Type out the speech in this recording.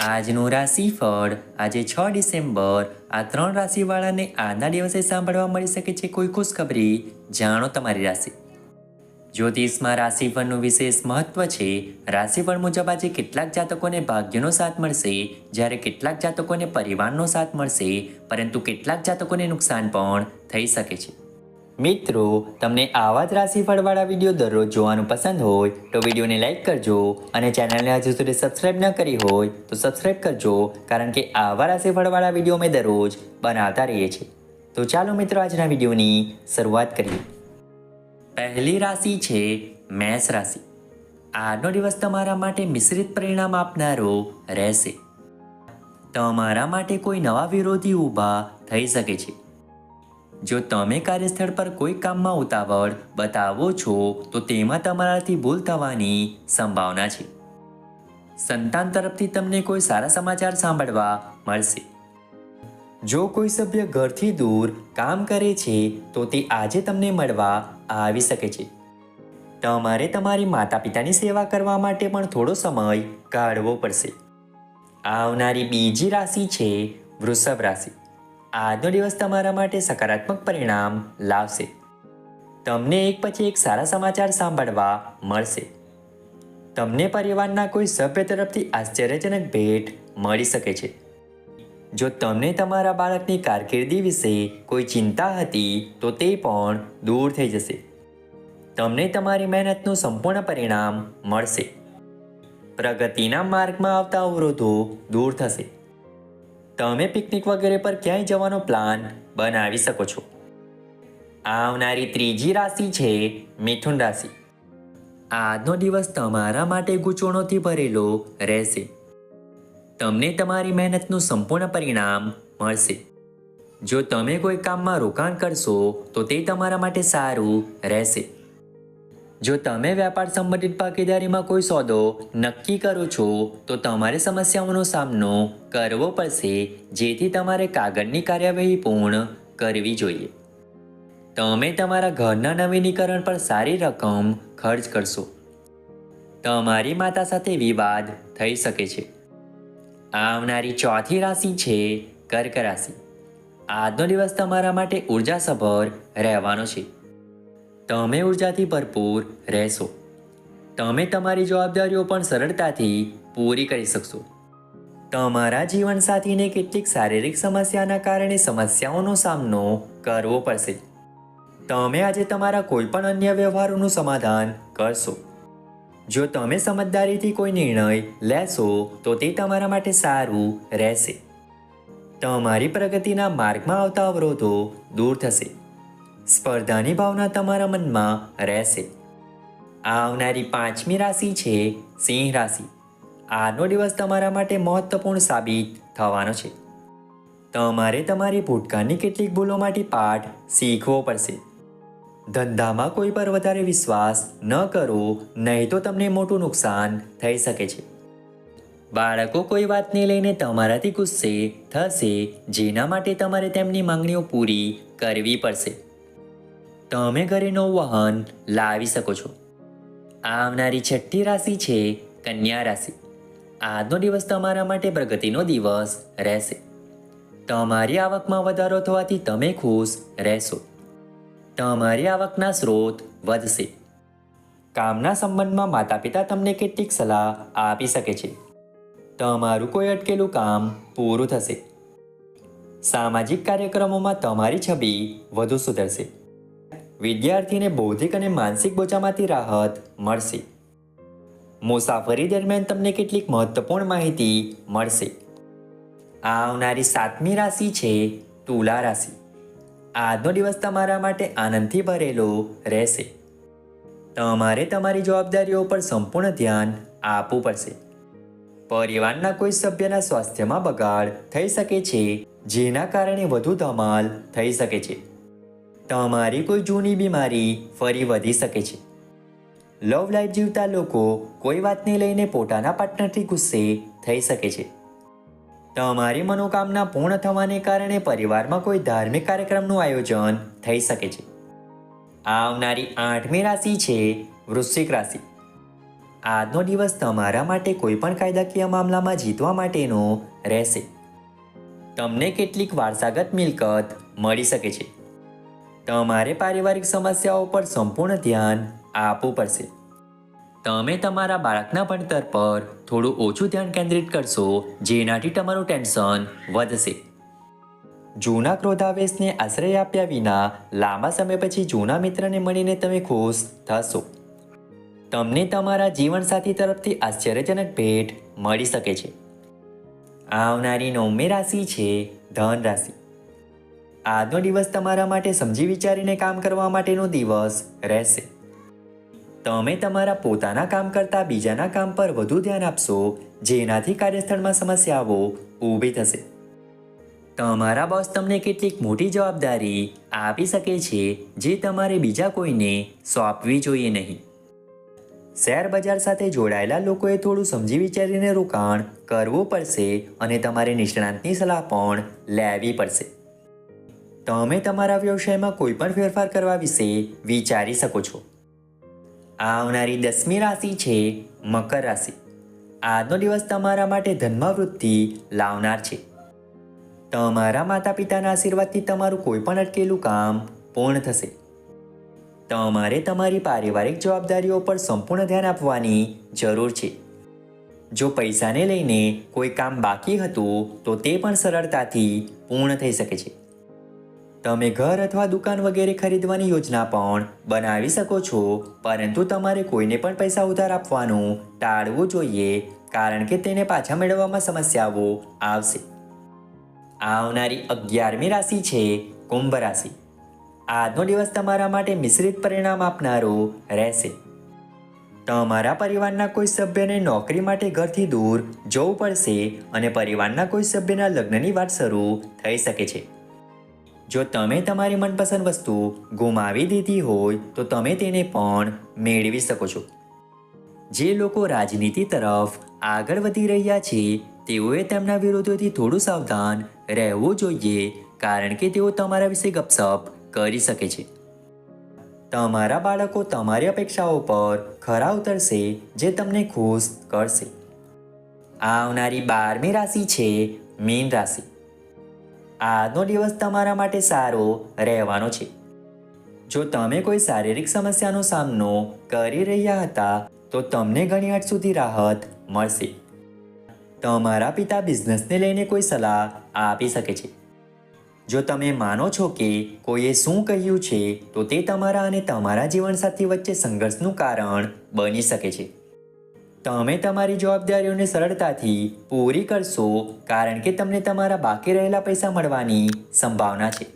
આજનું રાશિફળ, આજે છ ડિસેમ્બર. આ ત્રણ રાશિવાળાને આજના દિવસે સાંભળવા મળી શકે છે કોઈ ખુશખબરી. જાણો તમારી રાશિ. જ્યોતિષમાં રાશિફળનું વિશેષ મહત્વ છે. રાશિફળ મુજબ આજે કેટલાક જાતકોને ભાગ્યનો સાથ મળશે, જ્યારે કેટલાક જાતકોને પરિવારનો સાથ મળશે, પરંતુ કેટલાક જાતકોને નુકસાન પણ થઈ શકે છે. મિત્રો, તમને આવા જ રાશિફળવાળા વીડિયો દરરોજ જોવાનું પસંદ હોય તો વિડીયોને લાઇક કરજો અને ચેનલને હજુ સુધી સબસ્ક્રાઇબ ન કરી હોય તો સબસ્ક્રાઇબ કરજો કારણ કે આવા રાશિફળવાળા વીડિયો અમે દરરોજ બનાવતા રહીએ છીએ. તો ચાલો મિત્રો, આજના વિડીયોની શરૂઆત કરીએ. પહેલી રાશિ છે મેષ રાશિ. આજનો દિવસ તમારા માટે મિશ્રિત પરિણામ આપનારો રહેશે. તમારા માટે કોઈ નવા વિરોધી ઊભા થઈ શકે છે. જો તમે કાર્યસ્થળ પર કોઈ કામમાં ઉતાવળ બતાવો છો, તો તેમાં તમારાથી ભૂલ થવાની સંભાવના છે. સંતાન તરફથી તમને કોઈ સારા સમાચાર સાંભળવા મળશે. જો કોઈ સભ્ય ઘરથી દૂર કામ કરે છે, તો તે આજે તમને મળવા આવી શકે છે. તમારે તમારી માતા પિતાની સેવા કરવા માટે પણ થોડો સમય કાઢવો પડશે. આવનારી બીજી રાશિ છે વૃષભ રાશિ. આજનો દિવસ તમારા માટે સકારાત્મક પરિણામ લાવશે. તમને એક પછી એક સારા સમાચાર સાંભળવા મળશે. તમને પરિવારના કોઈ સભ્ય તરફથી આશ્ચર્યજનક ભેટ મળી શકે છે. જો તમને તમારા બાળકની કારકિર્દી વિશે કોઈ ચિંતા હતી, તો તે પણ દૂર થઈ જશે. તમને તમારી મહેનતનું સંપૂર્ણ પરિણામ મળશે. પ્રગતિના માર્ગમાં આવતા અવરોધો દૂર થશે. તમે પિકનિક વગેરે પર ક્યાંય જવાનો પ્લાન બનાવી શકો છો? આવનારી ત્રીજી રાશિ છે મિથુન રાશિ. આજનો દિવસ તમારા માટે ગૂંચવણોથી ભરેલો રહેશે. તમને તમારી મહેનતનું સંપૂર્ણ પરિણામ મળશે. જો તમે કોઈ કામમાં રોકાણ કરશો, તો તે તમારા માટે સારું રહેશે. જો તમે વ્યાપાર સંબંધિત ભાગીદારીમાં કોઈ સોદો નક્કી કરો છો, તો તમારે સમસ્યાઓનો સામનો કરવો પડશે, જેથી તમારે કાગળની કાર્યવાહી પૂર્ણ કરવી જોઈએ. તમે તમારા ઘરના નવીનીકરણ પર સારી રકમ ખર્ચ કરશો. તમારી માતા સાથે વિવાદ થઈ શકે છે. આવનારી ચોથી રાશિ છે કર્ક રાશિ. આજનો દિવસ તમારા માટે ઉર્જાસભર રહેવાનો છે. તમે ઉર્જાથી ભરપૂર રહેશો. તમે તમારી જવાબદારીઓ પણ સરળતાથી પૂરી કરી શકશો. તમારા જીવનસાથીને કેટલીક શારીરિક સમસ્યાના કારણે સમસ્યાઓનો સામનો કરવો પડશે. તમે આજે તમારા કોઈપણ અન્ય વ્યવહારોનું સમાધાન કરશો. જો તમે સમજદારીથી કોઈ નિર્ણય લેશો, તો તે તમારા માટે સારું રહેશે. તમારી પ્રગતિના માર્ગમાં આવતા અવરોધો દૂર થશે. સ્પર્ધાની ભાવના તમારા મનમાં રહેશે. આવનારી પાંચમી રાશિ છે સિંહ રાશિ. આજનો દિવસ તમારા માટે મહત્વપૂર્ણ સાબિત થવાનો છે. તમારે તમારી ભૂતકાળની કેટલીક ભૂલોમાંથી પાઠ શીખવો પડશે. ધંધામાં કોઈ પર વધારે વિશ્વાસ ન કરો, નહીં તો તમને મોટું નુકસાન થઈ શકે છે. બાળકો કોઈ વાતને લઈને તમારાથી ગુસ્સે થશે, જેના માટે તમારે તેમની માંગણીઓ પૂરી કરવી પડશે. તમે ઘરે નવું વાહન લાવી શકો છો. આવનારી છઠ્ઠી રાશિ છે કન્યા રાશિ. આજનો દિવસ તમારા માટે પ્રગતિનો દિવસ રહેશે. તમારી આવકમાં વધારો થવાથી તમે ખુશ રહેશો. તમારી આવકના સ્ત્રોત વધશે. કામના સંબંધમાં માતા પિતા તમને કેટલીક સલાહ આપી શકે છે. તમારું કોઈ અટકેલું કામ પૂરું થશે. સામાજિક કાર્યક્રમોમાં તમારી છબી વધુ સુધરશે. વિદ્યાર્થીને બૌદ્ધિક અને માનસિક બોજામાંથી રાહત મળશે. મુસાફરી દરમિયાન તમને કેટલીક મહત્વપૂર્ણ માહિતી મળશે. આવનારી સાતમી રાશિ છે તુલા રાશિ. આજનો દિવસ તમારા માટે આનંદથી ભરેલો રહેશે. તમારે તમારી જવાબદારીઓ પર સંપૂર્ણ ધ્યાન આપવું પડશે. પરિવારના કોઈ સભ્યના સ્વાસ્થ્યમાં બગાડ થઈ શકે છે, જેના કારણે વધુ ધમાલ થઈ શકે છે. તમારી કોઈ જૂની બીમારી ફરી વધી શકે છે. લવ લાઈફ જીવતા લોકો કોઈ વાતને લઈને પોતાના પાર્ટનરથી ગુસ્સે થઈ શકે છે. તમારી મનોકામના પૂર્ણ થવાને કારણે પરિવારમાં કોઈ ધાર્મિક કાર્યક્રમનું આયોજન થઈ શકે છે. આવનારી આઠમી રાશિ છે વૃશ્ચિક રાશિ. આજનો દિવસ તમારા માટે કોઈપણ કાયદાકીય મામલામાં જીતવા માટેનો રહેશે. તમને કેટલીક વારસાગત મિલકત મળી શકે છે. તમારે પારિવારિક સમસ્યાઓ પર સંપૂર્ણ ધ્યાન આપવું પડશે. તમે તમારા બાળકના ભણતર પર થોડું ઓછું ધ્યાન કેન્દ્રિત કરશો, જેનાથી તમારું ટેન્શન વધશે. જૂના ક્રોધાવેશને આશ્રય આપ્યા વિના લાંબા સમય પછી જૂના મિત્રને મળીને તમે ખુશ થશો. તમને તમારા જીવનસાથી તરફથી આશ્ચર્યજનક ભેટ મળી શકે છે. આવનારી નવમી રાશિ છે ધન રાશિ આજનો દિવસ તમારા માટે સમજી વિચારીને કામ કરવા માટેનો દિવસ રહેશે. તમે તમારા પોતાના કામ કરતાં બીજાના કામ પર વધુ ધ્યાન આપશો, જેનાથી કાર્યસ્થળમાં સમસ્યાઓ ઊભી થશે. તમારા બોસ તમને કેટલીક મોટી જવાબદારી આપી શકે છે, જે તમારે બીજા કોઈને સોંપવી જોઈએ નહીં. શેર બજાર સાથે જોડાયેલા લોકોએ થોડું સમજી વિચારીને રોકાણ કરવું પડશે અને તમારે નિષ્ણાંતની સલાહ પણ લેવી પડશે. તમે તમારા વ્યવસાયમાં કોઈ પણ ફેરફાર કરવા વિશે વિચારી શકો છો. આવનારી દસમી રાશિ છે મકર રાશિ. આજનો દિવસ તમારા માટે ધનમાં વૃદ્ધિ લાવનાર છે. તમારા માતા પિતાના આશીર્વાદથી તમારું કોઈ પણ અટકેલું કામ પૂર્ણ થશે. તમારે તમારી પારિવારિક જવાબદારીઓ પર સંપૂર્ણ ધ્યાન આપવાની જરૂર છે. જો પૈસાને લઈને કોઈ કામ બાકી હતું તો તે પણ સરળતાથી પૂર્ણ થઈ શકે છે. તમે ઘર અથવા દુકાન વગેરે ખરીદવાની યોજના પણ બનાવી શકો છો, પરંતુ તમારે કોઈને પણ પૈસા ઉધાર આપવાનું ટાળવું જોઈએ, કારણ કે તેને પાછા મેળવવામાં સમસ્યાઓ આવશે. આવનારી અગિયારમી રાશિ છે કુંભ રાશિ. આજનો દિવસ તમારા માટે મિશ્રિત પરિણામ આપનારો રહેશે. તમારા પરિવારના કોઈ સભ્યને નોકરી માટે ઘરથી દૂર જવું પડશે અને પરિવારના કોઈ સભ્યના લગ્નની વાત શરૂ થઈ શકે છે. જો તમે તમારી મનપસંદ વસ્તુ ગુમાવી દીધી હોય, તો તમે તેને પણ મેળવી શકો છો. જે લોકો રાજનીતિ તરફ આગળ વધી રહ્યા છે, તેઓએ તેમના વિરોધોથી થોડું સાવધાન રહેવું જોઈએ, કારણ કે તેઓ તમારા વિશે ગપસપ કરી શકે છે. તમારા બાળકો તમારી અપેક્ષાઓ પર ખરા ઉતરશે, જે તમને ખુશ કરશે. આવનારી બારમી રાશિ છે મીન રાશિ. આજનો દિવસ તમારા માટે સારો રહેવાનો છે. જો તમે કોઈ શારીરિક સમસ્યાનો સામનો કરી રહ્યા હતા, તો તમને ઘણી હદ સુધી રાહત મળશે. તમારા પિતા બિઝનેસને લઈને કોઈ સલાહ આપી શકે છે. જો તમે માનો છો કે કોઈએ શું કહ્યું છે, તો તે તમારા અને તમારા જીવનસાથી વચ્ચે સંઘર્ષનું કારણ બની શકે છે. તમે તમારી જવાબદારીઓને સરળતાથી પૂરી કરશો કારણ કે તમને તમારા બાકી રહેલા પૈસા મળવાની સંભાવના છે.